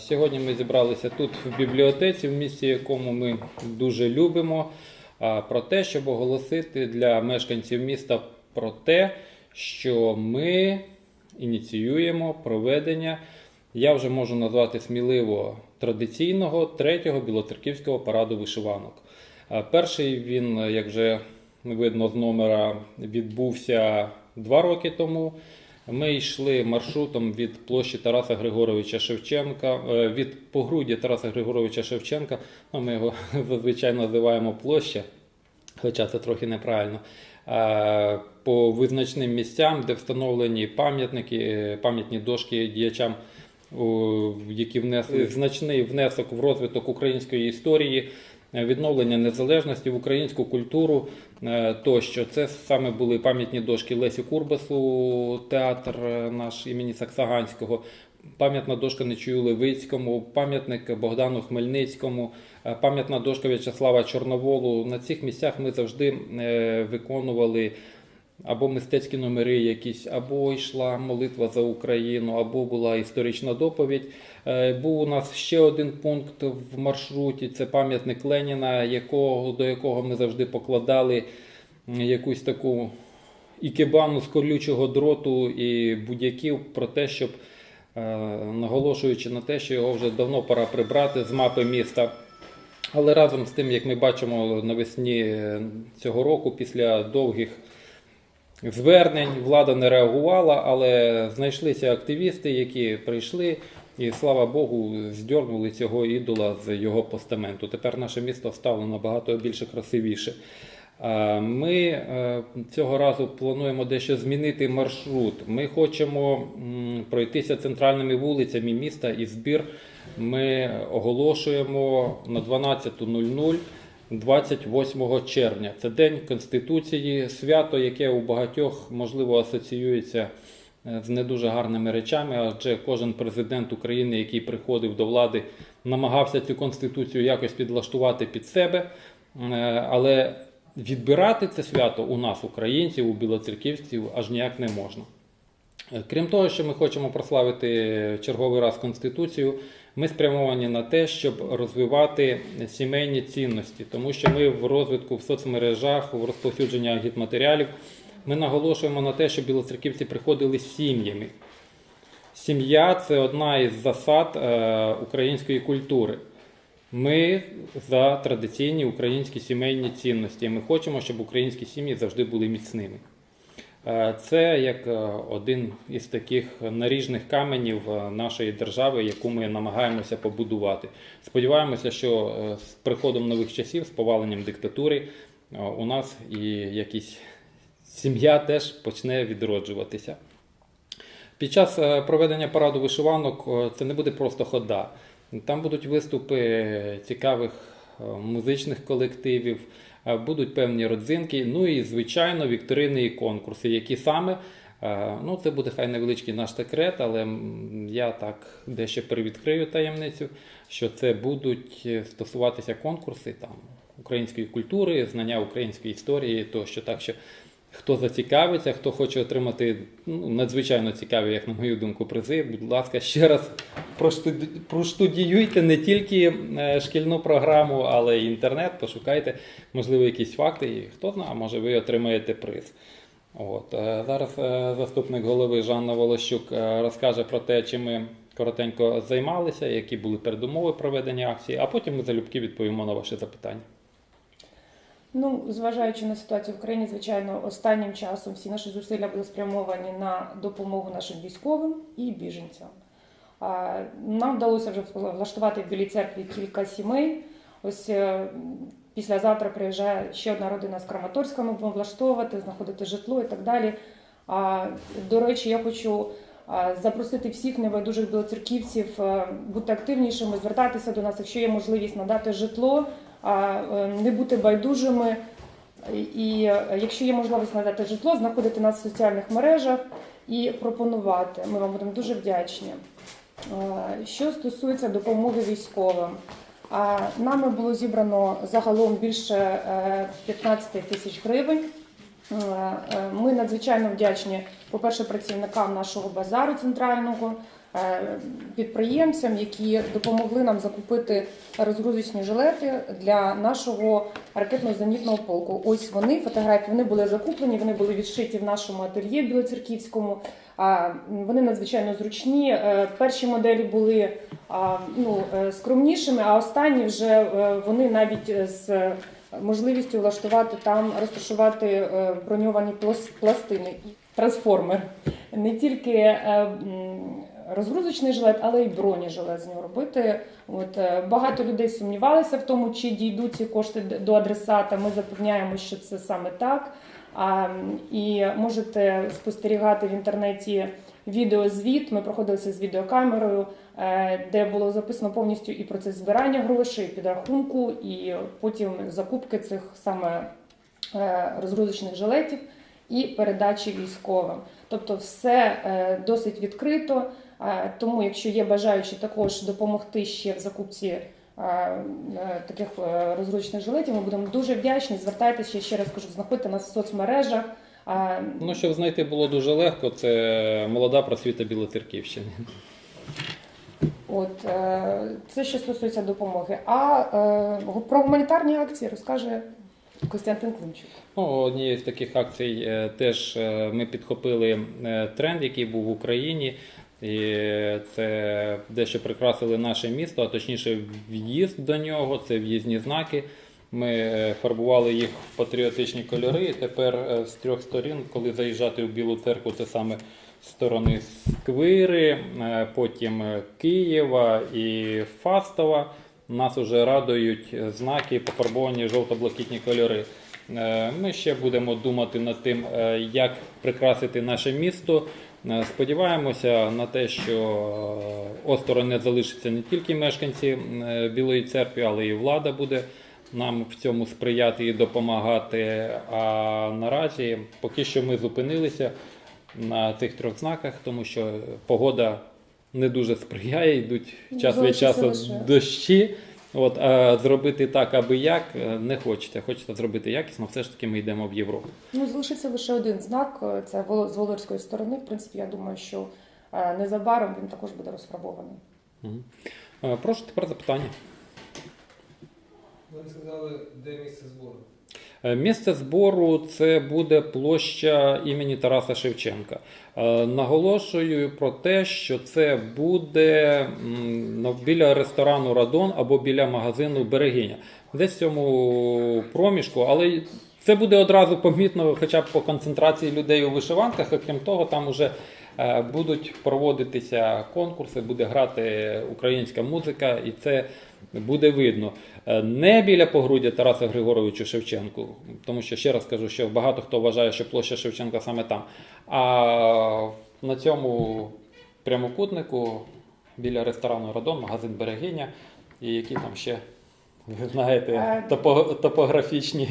Сьогодні ми зібралися тут в бібліотеці, в місті, якому ми дуже любимо, про те, щоб оголосити для мешканців міста про те, що ми ініціюємо проведення, я вже можу назвати сміливо традиційного третього білоцерківського параду вишиванок. Перший він, як вже видно з номера, відбувся два роки тому. Ми йшли маршрутом від площі Тараса Григоровича Шевченка, е, від погруддя Тараса Григоровича Шевченка. Ну, ми його зазвичай називаємо площа, хоча це трохи неправильно. е, По визначним місцям, де встановлені пам'ятники, е, пам'ятні дошки діячам, які внесли значний внесок в розвиток української історії, відновлення незалежності в українську культуру е, тощо. Це саме були пам'ятні дошки Лесі Курбасу, театр е, наш імені Саксаганського, пам'ятна дошка Нечую Левицькому, пам'ятник Богдану Хмельницькому, е, пам'ятна дошка В'ячеслава Чорноволу. На цих місцях ми завжди е, виконували або мистецькі номери якісь, або йшла молитва за Україну, або була історична доповідь. Е, Був у нас ще один пункт в маршруті: це пам'ятник Леніна, якого, до якого ми завжди покладали якусь таку ікебану з колючого дроту і будь-яків про те, щоб е, наголошуючи на те, що його вже давно пора прибрати з мапи міста. Але разом з тим, як ми бачимо навесні цього року, після довгих звернень влада не реагувала, але знайшлися активісти, які прийшли і, слава Богу, здьорнули цього ідола з його постаменту. Тепер наше місто стало набагато більше красивіше. Ми е, цього разу плануємо дещо змінити маршрут. Ми хочемо пройтися центральними вулицями міста і збір ми оголошуємо на 12.00 28 червня. Це День Конституції, свято, яке у багатьох можливо асоціюється е, з не дуже гарними речами, адже кожен президент України, який приходив до влади, намагався цю конституцію якось підлаштувати під себе. Е, Але відбирати це свято у нас, українців, у білоцерківців, аж ніяк не можна. Е, Крім того, що ми хочемо прославити черговий раз Конституцію, ми спрямовані на те, щоб розвивати сімейні цінності, тому що ми в розвитку в соцмережах, в розповсюдженні агітматеріалів, ми наголошуємо на те, що білоцерківці приходили з сім'ями. Сім'я це одна із засад е, української культури. Ми за традиційні українські сімейні цінності. Ми хочемо, щоб українські сім'ї завжди були міцними. Е, Це як е, один із таких наріжних каменів е, нашої держави, яку ми намагаємося побудувати. Сподіваємося, що з приходом нових часів, з поваленням диктатури, у нас і якісь сім'я теж почне відроджуватися. Під час проведення параду вишиванок це не буде просто хода. Там будуть виступи цікавих музичних колективів, будуть певні родзинки, ну і, звичайно, вікторини і конкурси, які саме. е, Ну, це буде хай невеличкий наш секрет, але я так дещо привідкрию таємницю, що це будуть е, стосуватися конкурси там, української культури, знання української історії, тощо. Так що Хто зацікавиться, хто хоче отримати ну, надзвичайно цікаві, як на мою думку, призи, будь ласка, ще раз проштудіюйте не тільки е, шкільну програму, але й інтернет, пошукайте, можливо, якісь факти, і хто знає, може ви отримаєте приз. От. е, Зараз е, заступник голови Жанна Волощук розкаже про те, чим ми коротенько займалися, які були передумови проведення акції, а потім ми залюбки відповімо на ваші запитання. Ну, зважаючи на ситуацію в країні, звичайно, останнім часом всі наші зусилля були спрямовані на допомогу нашим військовим і біженцям. Нам вдалося вже влаштувати в Білій церкві кілька сімей. Ось е, післязавтра приїжджає ще одна родина з Краматорська, ми будемо влаштовувати, знаходити житло і так далі. До речі, я хочу запросити всіх небайдужих білоцерківців е, бути активнішими, звертатися до нас, якщо є можливість надати житло, не бути байдужими. І е, якщо є можливість надати житло, знаходити нас в соціальних мережах і пропонувати. Ми вам будемо дуже вдячні. Е, Що стосується допомоги військовим, нами було зібрано загалом більше е, 15 тисяч гривень. Е, е, Ми надзвичайно вдячні, по-перше, працівникам нашого базару центрального, е, підприємцям, які допомогли нам закупити розгрузочні жилети для нашого ракетно-зенітного полку. Ось вони, фотографії, вони були закуплені, вони були відшиті в нашому ательє Білоцерківському. Вони надзвичайно зручні. Перші моделі були ну, скромнішими, а останні вже вони навіть з можливістю влаштувати там, розташувати е, броньовані плас- пластини. Трансформер. Не тільки е, розгрузочний жилет, але й бронежилет з нього робити. От, е, багато людей сумнівалися в тому, чи дійдуть ці кошти до адресата. Ми запевняємо, що це саме так. А, і можете спостерігати в інтернеті відеозвіт. Ми проходилися з відеокамерою, е, де було записано повністю і процес збирання грошей, підрахунку, і потім закупки цих саме е, розгрузочних жилетів і передачі військовим. Тобто, все е, досить відкрито. Тому, якщо є бажаючі також допомогти ще в закупці таких розгрузочних жилетів, ми будемо дуже вдячні. Звертайтеся, ще раз кажу, знаходьте нас в соцмережах. Ну, щоб знайти було дуже легко, це молода просвіта Білоцерківщини. От е, це що стосується допомоги. А е, про гуманітарні акції розкаже Костянтин Климчук. Ну, однією з таких акцій е, теж ми підхопили тренд, який був в Україні. І це дещо прикрасили наше місто, а точніше в'їзд до нього, це в'їзні знаки. Ми е, фарбували їх в патріотичні кольори. Тепер е, з трьох сторін, коли заїжджати в Білу церкву, це саме сторони Сквири, е, потім Києва і Фастова. Нас вже радують знаки, пофарбовані жовто-блакитні кольори. Ми ще будемо думати над тим, як прикрасити наше місто. Сподіваємося на те, що осторонь не залишаться не тільки мешканці Білої церкви, але і влада буде нам в цьому сприяти і допомагати. А наразі поки що ми зупинилися на цих трьох знаках, тому що погода не дуже сприяє, йдуть час від часу дощі. От, а зробити так, аби як, не хочете. Хочете зробити якісно, все ж таки ми йдемо в Європу. Ну, залишиться лише один знак. Це з володарської сторони. В принципі, я думаю, що е, незабаром він також буде розфарбований. Е, Прошу тепер запитання. Ви сказали, де місце збору. Е, Місце збору це буде площа імені Тараса Шевченка. Е, Наголошую про те, що це буде біля ресторану Радон або біля магазину Берегиня. Десь в цьому проміжку, але це буде одразу помітно, хоча б по концентрації людей у вишиванках. Окрім того, там уже будуть проводитися конкурси, буде грати українська музика, і це буде видно. Е, Не біля погруддя Тараса Григоровичу Шевченку, тому що ще раз кажу, що багато хто вважає, що площа Шевченка саме там. А на цьому прямокутнику біля ресторану Радон, магазин Берегиня, і які там ще, ви знаєте, Е, топо- топографічні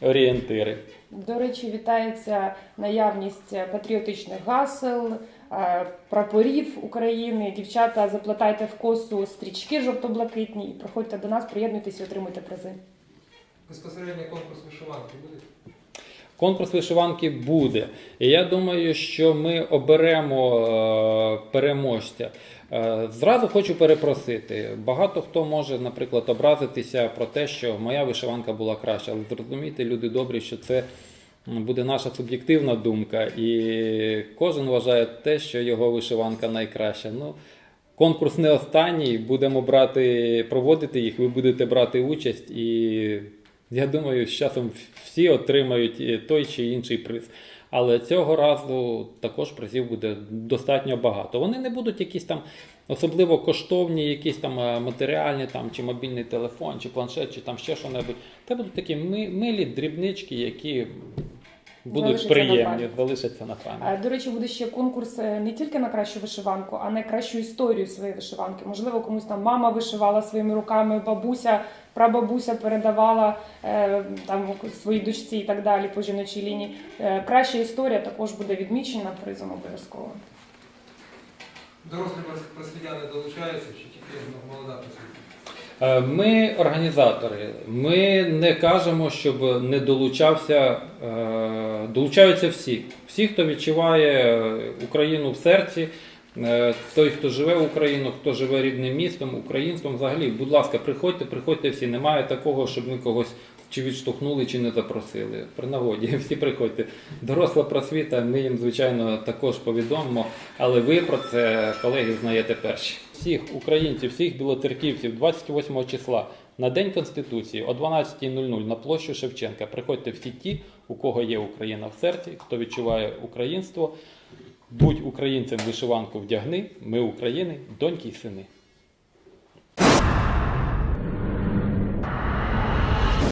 орієнтири. До речі, вітається наявність патріотичних гасел, е, прапорів України. Дівчата, заплатайте в косу стрічки жовто-блакитні і приходьте до нас, приєднуйтесь і отримуйте призи. Безпосередньо конкурс вишиванки буде? Конкурс вишиванки буде. І я думаю, що ми оберемо е, переможця. Е, Зразу хочу перепросити. Багато хто може, наприклад, образитися про те, що моя вишиванка була краща. Але зрозумійте, люди добрі, що це буде наша суб'єктивна думка, і кожен вважає те, що його вишиванка найкраща. Ну, конкурс не останній. Будемо брати, проводити їх. Ви будете брати участь, і я думаю, з часом всі отримають е, той чи інший приз. Але цього разу також призів буде достатньо багато. Вони не будуть якісь там особливо коштовні, якісь там е, матеріальні, там, чи мобільний телефон, чи планшет, чи там ще що-небудь. Це будуть такі милі дрібнички, які будуть приємні, залишаться на пам'ять. Е, До речі, буде ще конкурс е, не тільки на кращу вишиванку, а на кращу історію своєї вишиванки. Можливо, комусь там мама вишивала своїми руками, бабуся, прабабуся передавала е, там своїй дочці і так далі по жіночій лінії. Краща історія також буде відмічена призом обов'язково. Дорослі прос- просвітяни долучаються, чи тільки молода просвітня? Е, Ми організатори. Ми не кажемо, щоб не долучався е, Долучаються всі. Всі, хто відчуває е, Україну в серці, той, хто живе в Україну, хто живе рідним містом, українством, взагалі, будь ласка, приходьте, приходьте всі. Немає такого, щоб ми когось чи відштовхнули, чи не запросили. При нагоді, всі приходьте. Доросла просвіта, ми їм, звичайно, також повідомимо, але ви про це, колеги, знаєте перші. Всіх українців, всіх білоцерківців 28 числа на День Конституції о 12.00 на площу Шевченка. Приходьте всі ті, у кого є Україна в серці, хто відчуває українство. Будь українцем вишиванку вдягни, ми України, доньки й сини.